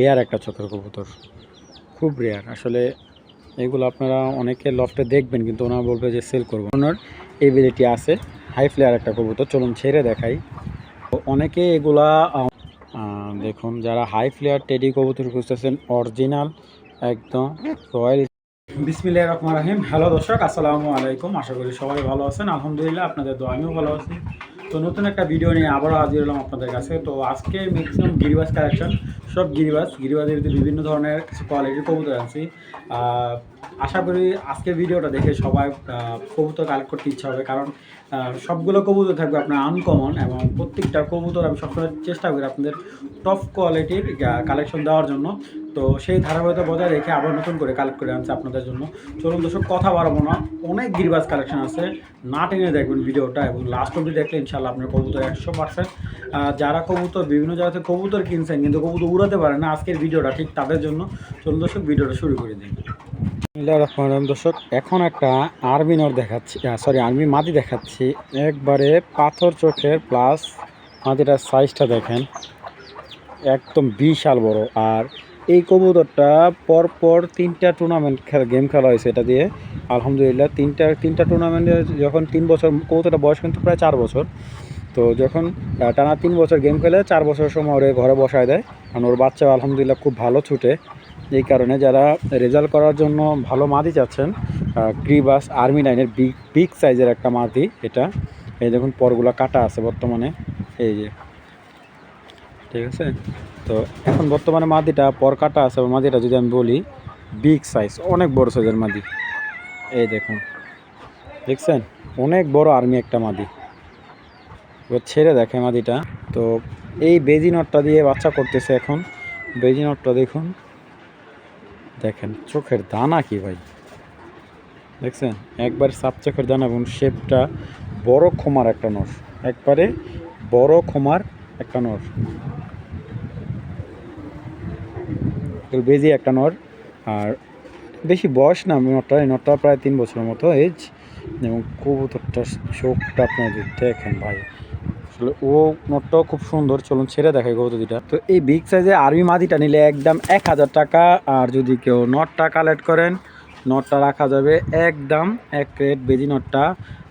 Rare একটা চোখের কবুতর। খুব রেয়ার আসলে এগুলো আপনারা অনেকে লফটে দেখবেন, কিন্তু ওনারা বলবে যে সেল করব। ওনার এবিলিটি আছে। হাই ফ্লেয়ার একটা কবুতর। চলুন ছেড়ে দেখাই। তো অনেকে এগুলা দেখুন, যারা হাই ফ্লেয়ার টেডি কবুতর খুঁজতেছেন অরিজিনাল একদম রয়্যাল বিসমিল্লাহ রহমান রাহিম। হ্যালো দর্শক, আসসালামু আলাইকুম। আশা করি সবাই ভালো আছেন। আলহামদুলিল্লাহ, আপনাদের দোয়া আমিও ভালো আছি। তো নতুন একটা ভিডিও নিয়ে আবারও হাজির হলাম আপনাদের কাছে। তো আজকে ম্যাক্সিমাম গিরিবাস কালেকশন সব গিরিবাস। গিরিবাসের ভিতরে বিভিন্ন ধরনের কিছু কোয়ালিটির কবুতর আহ, আশা করি আজকের ভিডিওটা দেখে সবাই কবুতর কালেক্ট করতে ইচ্ছা হবে, কারণ সবগুলো কবুতর থাকবে আপনার আনকমন এবং প্রত্যেকটা কবুতর আমি সবসময় চেষ্টা করি আপনাদের টপ কোয়ালিটির কালেকশন দেওয়ার জন্য। তো সেই ধারাবাহিকতা বজায় রেখে আবার নতুন করে কালেক্ট করে আনছে আপনাদের জন্য। চলুন দর্শক, কথা বাড়াবো না। অনেক গিরিবাজ কালেকশন আছে। না টেনে দেখবেন ভিডিওটা এবং লাস্ট অবধি দেখলে ইনশাল্লাহ আপনার কবুতর একশো পার্সেন্ট যারা কবুতর, বিভিন্ন জায়গা থেকে কবুতর কিনছেন কিন্তু কবুতর উড়াতে পারে না, আজকের ভিডিওটা ঠিক তাদের জন্য। চলুন দর্শক, ভিডিওটা শুরু করে দিন দর্শক, এখন একটা আর্মি নর দেখাচ্ছি সরি আর্মি মাদি দেখাচ্ছি। একবারে পাথর চোখের প্লাস মাদিটার সাইজটা দেখেন। একদম বিশাল বড়। আর এই কবুতরটা পরপর তিনটা টুর্নামেন্ট খেলা গেম খেলা হয়েছে এটা দিয়ে। আলহামদুলিল্লাহ, তিনটা তিনটা টুর্নামেন্টে যখন তিন বছর, কবুতরটা বয়স কিন্তু প্রায় চার বছর। তো যখন টানা তিন বছর গেম খেলে, চার বছর সময় ওরে ঘরে বসায় দেয়। কারণ ওর বাচ্চা আলহামদুলিল্লাহ খুব ভালো ছুটে। এই কারণে যারা রেজাল্ট করার জন্য ভালো মাদি চাচ্ছেন গ্রিবাস আর্মি লাইনের বিগ বিগ সাইজের একটা মাদি এটা। এই দেখুন, পরগুলো কাটা আছে বর্তমানে। এই যে, ঠিক আছে? তো এখন বর্তমানে মাদিটা পর কাটা আছে মাদিটা যদি আমি বলি বিগ সাইজ অনেক বড় সাইজের মাদি। এই দেখুন, দেখছেন? অনেক বড় আর্মি একটা মাদি। এবার ছেড়ে দেখে মাদিটা। তো এই বেজি নটটা দিয়ে বাচ্চা করতেছে এখন। বেজি নটটা দেখুন। দেখেন, চোখের দানা কি ভাই? দেখছেন? একবার সাপ চোখের দানা এবং শেপটা বড় খোমার একটা নর একবারে বড় খোমার একটা নর বেজি একটা নর। আর বেশি বয়স না নটটা এই নটটা প্রায় তিন বছরের মতো এজ এবং কবুতরটা চোখটা আপনার দেখেন ভাই আসলে ও নটটাও খুব সুন্দর। চলুন ছেড়ে দেখাই কবুতর দুটা তো এই বিগ সাইজে আর্মি মাদিটা নিলে একদম এক হাজার টাকা। আর যদি কেউ নটটা কালেক্ট করেন, নটটা রাখা যাবে একদম এক রেট বেজি নটটা,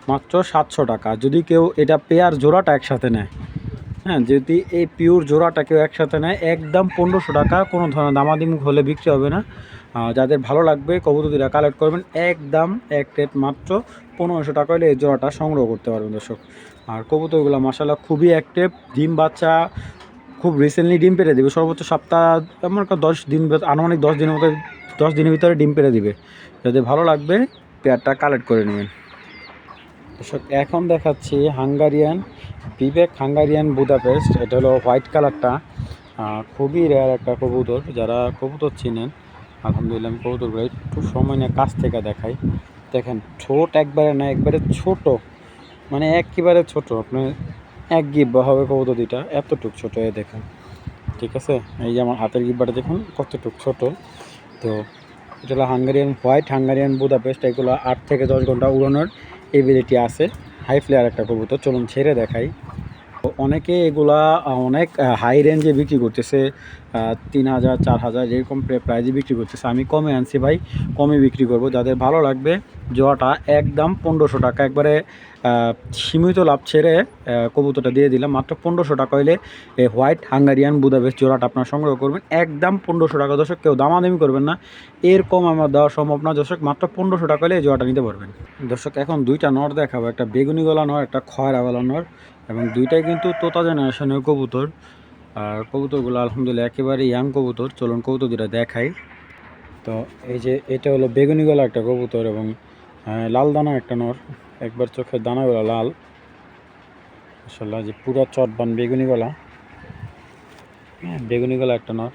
মাত্র সাতশো টাকা। যদি কেউ এটা পেয়ার জোড়াটা একসাথে নেয় হ্যাঁ যদি এই পিওর জোড়াটা কেউ একসাথে নেয়, একদম পনেরোশো টাকা। কোনো ধরনের দামাদামি হলে বিক্রি হবে না। যাদের ভালো লাগবে, কবুতরিরা কালেক্ট করবেন। একদম এক রেট মাত্র পনেরোশো টাকা হলে এই জোড়াটা সংগ্রহ করতে পারবেন দর্শক। আর কবুতরগুলো মাসাল্লাহ খুবই অ্যাক্টিভ ডিম বাচ্চা খুব রিসেন্টলি ডিম পেরে দেবে। সর্বোচ্চ সপ্তাহ একটা দশ দিন আনুমানিক দশ দিনের মতো, দশ দিনের ভিতরে ডিম পেরে দিবে। যদি ভালো লাগবে, পেয়ারটা কালেক্ট করে নেবেন। দর্শক, এখন দেখাচ্ছি হাঙ্গারিয়ান, বিবেক হাঙ্গারিয়ান বুদাপেস্ট। এটা হলো হোয়াইট কালারটা। খুবই রেয়ার একটা কবুতর। যারা কবুতর চিনেন, আলহামদুলিল্লাহ আমি কবুতরগুলো একটু সময় নিয়ে কাছ থেকে দেখাই। দেখেন ছোট একবারে না, একবারে ছোট। মানে একেবারে ছোট, আপনার এক গিব্বা হবে কবুতর দুইটা, এতটুক ছোট এ দেখেন। ঠিক আছে? এই যে আমার হাতের গিব্বাটা দেখুন, কতটুক ছোট। তো এটা হলো হাঙ্গারিয়ান হোয়াইট, হাঙ্গারিয়ান বুদাপেস্ট, এগুলো আট থেকে দশ ঘণ্টা উড়ানোর এবিলিটি আছে। হাই ফ্লেয়ার একটা কবুতর, চলুন ছেড়ে দেখাই। অনেকে এগুলা অনেক হাই রেঞ্জে বিক্রি করতেছে তিন হাজার, চার হাজার এরকম প্রাইজে বিক্রি করতেছে। আমি কমে আনছি ভাই, কমে বিক্রি করব। যাদের ভালো লাগবে, জোয়াটা একদম পনেরোশো টাকা। একবারে সীমিত লাভ ছেড়ে কবুতরটা দিয়ে দিলাম। মাত্র পনেরোশো টাকা হইলে এই হোয়াইট হাঙ্গারিয়ান বুদাবেস্ট জোড়াটা আপনার সংগ্রহ করবেন। একদম পনেরোশো টাকা। দর্শক, কেউ দামাদামি করবেন না। এর কম আমার দেওয়া সম্ভব না। দর্শক, মাত্র পনেরোশো টাকা হলে এই জোড়াটা নিতে পারবেন। দর্শক, এখন দুইটা নর দেখাবো। একটা বেগুনি গলা নর, একটা খয়রা গলা নর। এবং দুইটাই কিন্তু তোতা জেনারেশনের কবুতর। আর কবুতরগুলো আলহামদুলিল্লাহ একেবারে ইয়াং কবুতর। চলুন কবুতর দুটা দেখাই। তো এই যে এটা হলো বেগুনি গলা একটা কবুতর এবং লাল দানা একটা নর। একবার চোখের দানাগুলো লাল। মাসাল্লাহ যে পুরো চটবান বেগুনি গলা। হ্যাঁ বেগুনি গলা একটা নর।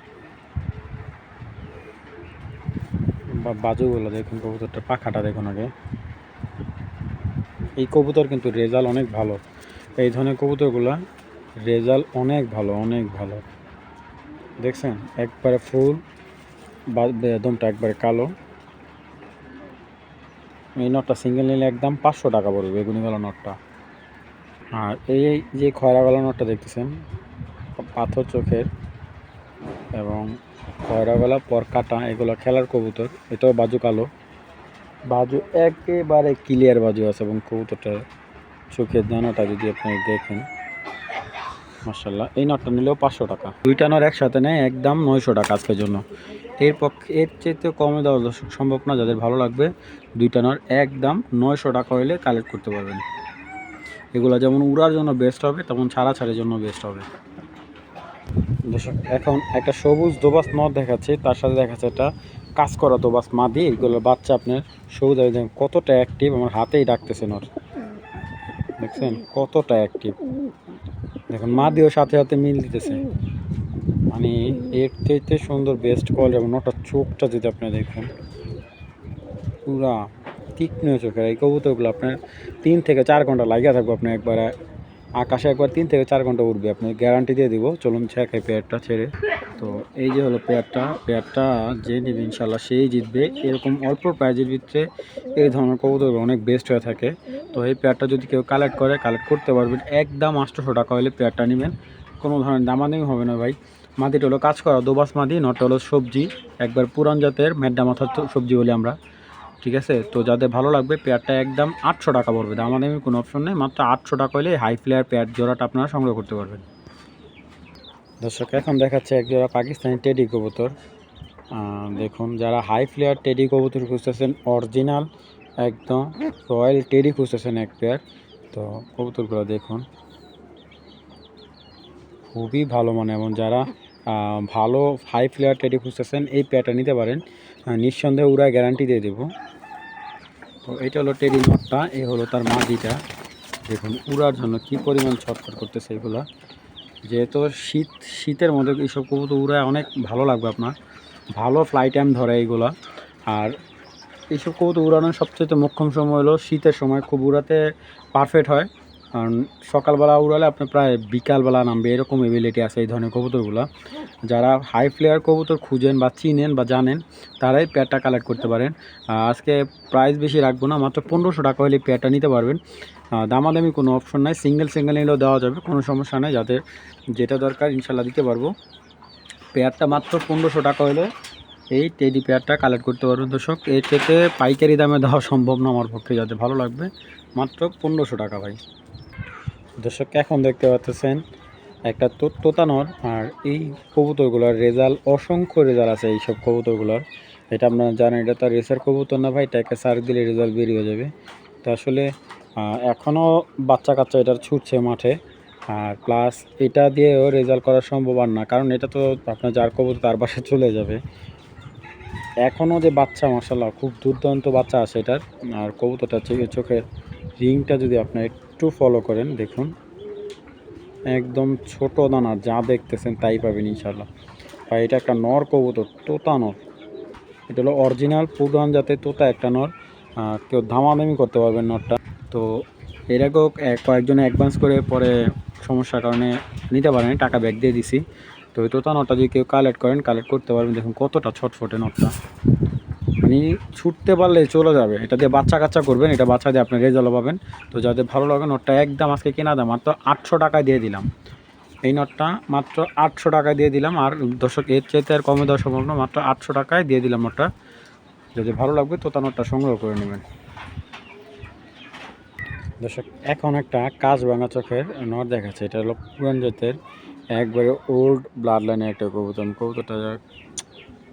বা বাজুগুলো দেখুন কবুতরটা পাখাটা দেখুন আগে। এই কবুতর কিন্তু রেজাল্ট অনেক ভালো। এই ধরনের কবুতরগুলা রেজাল্ট অনেক ভালো অনেক ভালো। দেখছেন? একবারে ফুল, বা একদমটা একবারে কালো। এই নটটা সিঙ্গেল নিলে একদম পাঁচশো টাকা পড়বে বেগুনি গলা নটটা। আর এই যে খয়রা গলা নটটা দেখতেছেন, পাথর চোখের এবং খয়রা গলা পর কাটা এগুলো খেলার কবুতর। এটাও বাজু কালো। বাজু একেবারে ক্লিয়ার বাজু আছে এবং কবুতরটার চোখের দানাটা যদি আপনি দেখেন মার্শাল্লাহ এই নটটা নিলেও পাঁচশো টাকা। দুইটা নর একসাথে নেয়, একদম নয়শো টাকা আজকের জন্য। এর পক্ষে, এর চেয়ে কমে দেওয়া সম্ভব না, যাদের ভালো লাগবে, দুইটা নর একদম নয়শো টাকা হলে কালেক্ট করতে পারবেন। এগুলো যেমন উড়ার জন্য বেস্ট হবে, তেমন ছাড়া ছাড়ের জন্য বেস্ট হবে। দর্শক, এখন একটা সবুজ দোবাস নদ দেখাচ্ছে, তার সাথে দেখাচ্ছে একটা কাজ করা দোবাস মাদি এগুলো বাচ্চা আপনার সবুজ কতটা অ্যাক্টিভ আমার হাতেই ডাকতেছে নর। দেখছেন? কতটা অ্যাক্টিভ দেখুন মা দিয়েও সাথে সাথে মিল দিতেছে। মানে এর থেকে সুন্দর বেস্ট কল এবং ওটা চোখটা যদি আপনি দেখুন, পুরা তীক্ষ্ণ চোখের। এই কবুতরগুলো আপনার তিন থেকে চার ঘণ্টা লাগিয়ে থাকব আপনি একবার আকাশে একবার তিন থেকে চার ঘণ্টা উঠবে আপনি গ্যারান্টি দিয়ে দিব, চলুন ছেঁকে পেয়ারটা ছেড়ে। তো এই যে হলো পেয়ারটা পেয়ারটা যে নেবে ইনশাল্লাহ সেই জিতবে। এরকম অল্প প্রাইজের ভিতরে এই ধরনের কবুতর অনেক বেস্ট হয়ে থাকে। তো এই পেয়ারটা যদি কেউ কালেক্ট করে কালেক্ট করতে পারবেন একদম আটশোশো টাকা হলে পেয়ারটা নেবেন। কোনো ধরনের দামাদামি হবে না ভাই। মাদিটা হলো কাজ করা, দোবাস মাদি নটা হলো সবজি। একবার পুরান জাতের মেড্ডা মাথার সবজি বলি আমরা। ঠিক আছে? তো যাদের ভালো লাগবে পেয়ারটা একদম আটশো টাকা পড়বে। দামাদামি কোনো অপশন নেই, মাত্র আটশো টাকা হলে হাই ফ্লেয়ার পেয়ার জোড়াটা আপনারা সংগ্রহ করতে পারবেন। দর্শক, এখন দেখাচ্ছে এক জোড়া পাকিস্তানি টেডি কবুতর। দেখুন, যারা হাই ফ্লেয়ার টেডি কবুতর খুঁজতেছেন অরিজিনাল একদম রয়্যাল টেডি খুঁজতেছেন এক পেয়ার তো কবুতরগুলো দেখুন। খুবই ভালো মানে এবং যারা ভালো হাই ফ্লেয়ার টেডি খুঁজতেছেন, এই পেয়ারটা নিতে পারেন। নিঃসন্দেহে উড়া গ্যারান্টি দিয়ে দেবো। তো এটা হলো টেডি নটটা এই হলো তার মাদিটা দেখুন, উড়ার জন্য কি পরিমাণ ছটফট করতেছে এগুলা। যেহেতু শীত, শীতের মধ্যে এইসব কবুতর উড়ায় অনেক ভালো লাগবে আপনার। ভালো ফ্লাই টাইম ধরে এইগুলা। আর এইসব কবুতর উড়ানোর সবচেয়ে মোক্ষম সময় হলো শীতের সময়, খুব উড়াতে পারফেক্ট হয়। কারণ সকালবেলা উড়ালে আপনি প্রায় বিকালবেলা নামবে, এরকম এবিলিটি আছে এই ধরনের কবুতরগুলো। যারা হাই ফ্লেয়ার কবুতর খুঁজেন বা চিনেন বা জানেন, তারাই পেয়ারটা কালেক্ট করতে পারেন। আজকে প্রাইস বেশি রাখব না, মাত্র পনেরোশো টাকা হলে পেয়ারটা নিতে পারবেন। দামাদামি কোনো অপশন নাই সিঙ্গেল সিঙ্গেল নিলেও দেওয়া যাবে, কোনো সমস্যা নেই, যাদের যেটা দরকার ইনশাল্লাহ দিতে পারব। পেয়ারটা মাত্র পনেরোশো টাকা হলে এই টেডি পেয়ারটা কালেক্ট করতে পারবেন। দর্শক, এর থেকে পাইকারি দামে দেওয়া সম্ভব না আমার পক্ষে যাতে ভালো লাগবে, মাত্র পনেরোশো টাকা ভাই। দর্শক, এখন দেখতে পাচ্ছেন একটা তোতানর, আর এই কবুতরগুলোর রেজাল্ট অসংখ্য রেজাল্ট আছে এইসব কবুতরগুলোর। এটা আপনারা জানেন, এটা তো রেসার কবুতর না ভাই এটাকে সার দিলে রেজাল্ট বেরিয়ে যাবে। তো আসলে এখনও বাচ্চা কাচ্চা এটার ছুটছে মাঠে, আর প্লাস এটা দিয়েও রেজাল্ট করা সম্ভব আর না, কারণ এটা তো আপনার যার কবুতর তার বাসায় চলে যাবে। এখনও যে বাচ্চা মাসাল্লাহ খুব দুর্দান্ত বাচ্চা আছে এটার, আর কবুতরটা চোখে- চোখের রিংটা যদি আপনি একটু ফলো করেন, দেখুন। একদম ছোট দানা যা দেখতেছেন তাই পাবেন ইনশাল্লাহ আর এটা একটা নর কবুতর, তোতা নর। এটা হলো অরিজিনাল পুরান জাতের তোতা একটা নর। কেউ দামাদামি করতে পারবেন নরটা। তো এর আগেও কয়েকজনে অ্যাডভান্স করে পরে সমস্যার কারণে নিতে পারেন, টাকা ব্যাক দিয়ে দিছি। তো ওই তোতা নটটা যদি কেউ কালেক্ট করেন কালেক্ট করতে পারবেন। দেখুন কতটা ছটফটে নটটা মানে ছুটতে পারলে চলে যাবে। এটা দিয়ে বাচ্চা কাচ্চা করবেন, এটা বাচ্চা দিয়ে আপনি রেজাল্ট পাবেন। তো যাদের ভালো লাগে নটটা একদম আজকে কেনা দাম, মাত্র আটশো টাকায় দিয়ে দিলাম। এই নটটা মাত্র আটশো টাকায় দিয়ে দিলাম। আর দর্শক, এর চাইতে আর কমে দেওয়া সম্ভব মাত্র আটশো টাকায় দিয়ে দিলাম নটটা। যদি ভালো লাগবে তো তা নটটা সংগ্রহ করে নেবেন। দর্শক, এখন একটা কাজ ভাঙা চোখের নট দেখাচ্ছে। এটা হলো পুরান জাতের একবারে ওল্ড ব্লাড লাইনের একটা কবুতর। কবুতরটা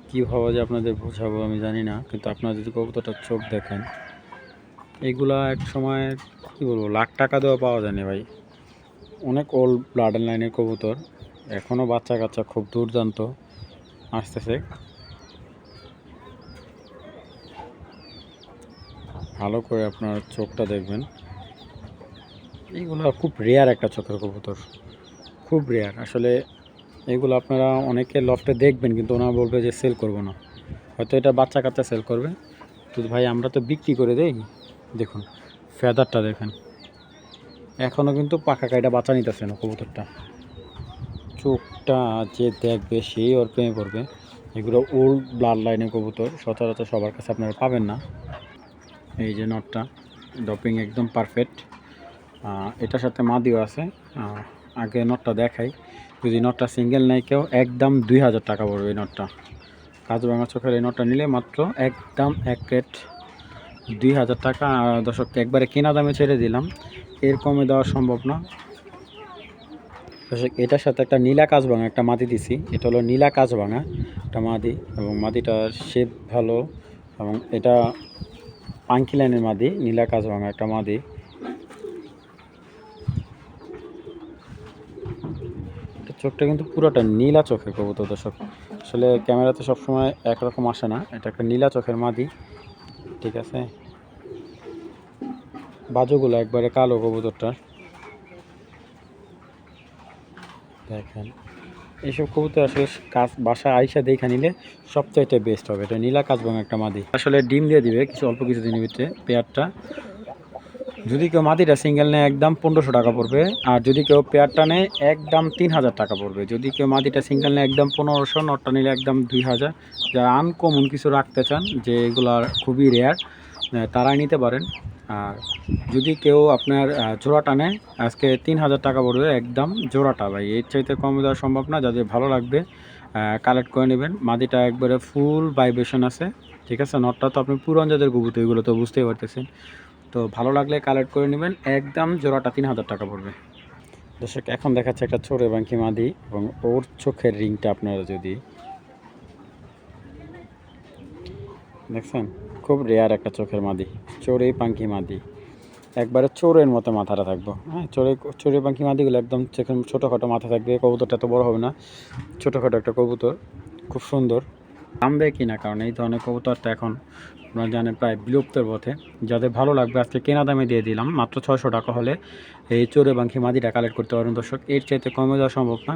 কীভাবে যে আপনাদের বোঝাবো আমি জানি না, কিন্তু আপনারা যদি কবুতরটার চোখ দেখেন, এগুলা এক সময়, কী বলব, লাখ টাকা দেওয়া পাওয়া যায় না ভাই। অনেক ওল্ড ব্লাড লাইনের কবুতর এখনও বাচ্চা কাচ্চা খুব দুর্দান্ত, আসতেছে। ভালো করে আপনার চোখটা দেখবেন। এইগুলো খুব রেয়ার একটা চোখের কবুতর, খুব রেয়ার আসলে এগুলো আপনারা অনেকে লফটে দেখবেন, কিন্তু ওনারা বলবে যে সেল করব না। হয়তো এটা বাচ্চা কাচ্চা সেল করবে। তো ভাই, আমরা তো বিক্রি করে দেই। দেখুন ফেদারটা দেখেন। এখনও কিন্তু পাকা কাইটা বাচ্চা নিতেছে না কবুতরটা। চোখটা যে দেখবে, সেই ওর প্রেমে পড়বে। এগুলো ওল্ড ব্লাড লাইনের কবুতর, সচরাচর সবার কাছে আপনারা পাবেন না। এই যে নটটা ডপিং একদম পারফেক্ট এটার সাথে মাদিও আছে। আগে নটটা দেখাই। যদি নটটা সিঙ্গেল নেয় কেউ একদম দুই হাজার টাকা পড়বে এই নটটা। কাজবাঙা চোখের এই নটটা নিলে মাত্র একদম এক রেট দুই হাজার টাকা। দর্শক, একবারে কেনা দামে ছেড়ে দিলাম। এর কমে দেওয়া সম্ভব না। দর্শক, এটার সাথে একটা নীলা কাজ ভাঙা একটা মাটি দিছি। এটা হলো নীলা কাজ ভাঙা একটা মাদি। এবং মাদিটার শেপ ভালো। এবং এটা পাঙ্কি লাইনের মাদি, নীলা কাজ ভাঙা একটা মাদি এটা চোখটা কিন্তু পুরোটা নীলা চোখের কবুতর দর্শক। আসলে ক্যামেরাতে সবসময় একরকম আসে না। এটা একটা নীলা চোখের মাদি। ঠিক আছে? বাজুগুলো একবারে কালো কবুতরটার। দেখেন, এইসব কবুতর আসলে কাজ বাসা আইসা দেখা নিলে সবচাইতে বেস্ট হবে। এটা নীলা কাজবাং একটা মাদি। আসলে ডিম দিয়ে দিবে কিছু অল্প কিছু দিনের ভিতরে পেয়ারটা। যদি কেউ মাদিটা সিঙ্গেল নেয়, একদম পনেরোশো টাকা পড়বে। আর যদি কেউ পেয়ারটা নেয়, একদম তিন হাজার টাকা পড়বে। যদি কেউ মাদিটা সিঙ্গেল নেয়, একদম পনেরোশো, নটটা নিলে একদম দুই হাজার। যারা আনকমন কিছু রাখতে চান, যে এগুলো খুবই রেয়ার তারাই নিতে পারেন। আর যদি কেউ আপনার জোড়াটা নেয়, আজকে তিন হাজার টাকা পড়বে একদম জোড়াটা ভাই। এর চাইতে কম দেওয়া সম্ভব না, যাদের ভালো লাগবে কালেক্ট করে নেবেন। মাদিটা একবারে ফুল ভাইব্রেশন আছে, ঠিক আছে? নটটা তো আপনি পুরন যাদের গুবুত এগুলো তো বুঝতেই পারতেছেন। তো ভালো লাগলে কালেক্ট করে নেবেন। একদম জোড়াটা তিন হাজার টাকা পড়বে। দর্শক, এখন দেখাচ্ছে একটা ছোট বাঙ্কি মাদি এবং ওর চোখের রিংটা আপনারা যদি দেখছেন, খুব রেয়ার একটা চোখের মাদি চোরে পাঙ্কি মাদি। একবারে চোরের মতো মাথাটা থাকব। হ্যাঁ চোরে চোরে পাঙ্কি মাদিগুলো একদম চোখের ছোটোখাটো মাথা থাকবে, কবুতরটা তো বড় হবে না। ছোটোখাটো একটা কবুতর, খুব সুন্দর। নামবে কি না? কারণ এই ধরনের কবুতর তো এখন আপনারা জানেন প্রায় বিলুপ্তের পথে। যাদের ভালো লাগবে, আজকে কেনা দামে দিয়ে দিলাম। মাত্র ছয়শো টাকা হলে এই চোরে বাঙ্কি মাদিটা কালেক্ট করতে পারেন দর্শক। এর চাইতে কমে দেওয়া সম্ভব না।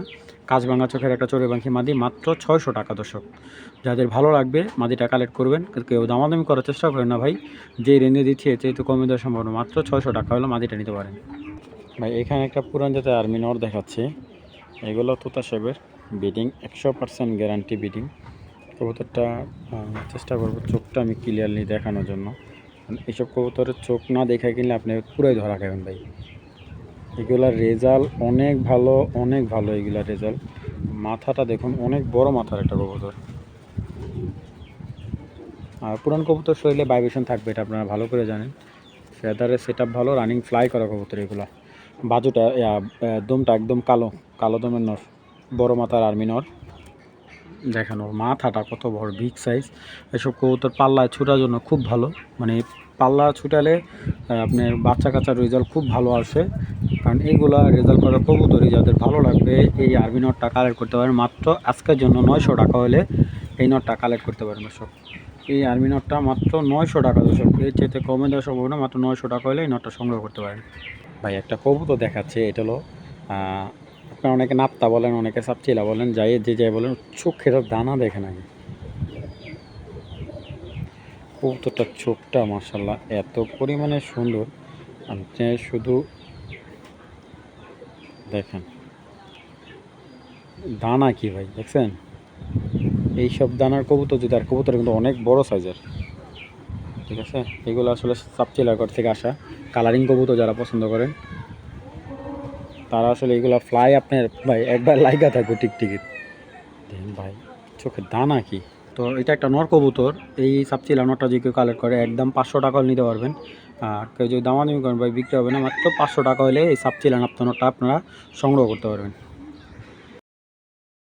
কাজভাঙা চোখের একটা চোরে বাঙ্কি মাদি মাত্র ছয়শো টাকা দর্শক। যাদের ভালো লাগবে, মাদিটা কালেক্ট করবেন। কেউ দামাদামি করার চেষ্টা করেন না ভাই। যে রেঞ্জে দিচ্ছি, এর চাইতে কমে দেওয়া সম্ভব না। মাত্র ছয়শো টাকা হলে মাদিটা নিতে পারেন। ভাই, এখানে একটা পুরান জাতের আর্মি নর দেখাচ্ছে। এগুলো তোতা শেবের বিডিং একশো পার্সেন্ট গ্যারান্টি বিডিং কবুতরটা চেষ্টা করব চোখটা আমি ক্লিয়ারলি দেখানোর জন্য। এইসব কবুতরের চোখ না দেখে কিনলে আপনি পুরাই ধরা খাবেন ভাই। এগুলার রেজাল্ট অনেক ভালো অনেক ভালো এগুলার রেজাল্ট মাথাটা দেখুন, অনেক বড় মাথার একটা কবুতর। আর পুরান কবুতর শরীরে ভাইব্রেশন থাকবে, এটা আপনারা ভালো করে জানেন। ফেদারের সেট ভালো রানিং ফ্লাই করা কবুতর এগুলো। বাজুটা দমটা একদম কালো কালো দমের নর, বড় মাথার আর্মি নর। দেখানো মাথাটা কত বড় বিগ সাইজ এসব কবুতর পাল্লায় ছোটার জন্য খুব ভালো। মানে পাল্লা ছুটালে আপনার বাচ্চা কাচ্চার রেজাল্ট খুব ভালো আসে। কারণ এইগুলা রেজাল্ট করা কবুতরই যাদের ভালো লাগবে, এই আর্মি নটটা কালেক্ট করতে পারেন মাত্র আজকের জন্য নয়শো টাকা হলে এই নটটা কালেক্ট করতে পারেন দর্শক। এই আর্মি নটটা মাত্র নয়শো টাকা দর্শক। এর চাইতে কমে দেওয়া সম্ভব না। মাত্র নয়শো টাকা হলে এই নটটা সংগ্রহ করতে পারেন। ভাই, একটা কবুতর দেখাচ্ছে। এটা হলো আপনারা অনেকে নাপ্তা বলেন, অনেকে সাপচিলা বলেন, যাই, যে যাই বলেন, চোখের দানা দেখেন আগে কবুতরটার চোখটা মার্শাল্লাহ এত পরিমাণে সুন্দর। আপনি শুধু দেখেন। দানা কি ভাই, দেখছেন? এইসব দানার কবুতর যদি, আর কবুতর কিন্তু অনেক বড় সাইজের। ঠিক আছে? এগুলো আসলে সাবচিলাগড় থেকে আসা। কালারিং কবুতর যারা পছন্দ করেন তারা আসলে এগুলো ফ্লাই আপনার ভাই একবার লাইগা থাকবে টিকটিকিট দেখেন ভাই চোখের দানা কি তো এটা একটা নর কবুতর, এই সাবচিলা নটটা যদি কেউ কালেক্ট করে, একদম পাঁচশো টাকা নিতে পারবেন। আর কেউ যদি দামাদামি করেন, ভাই বিক্রি হবে না, মাত্র পাঁচশো টাকা হলে এই সাবচিলা নাপ্ত নটটা আপনারা সংগ্রহ করতে পারবেন।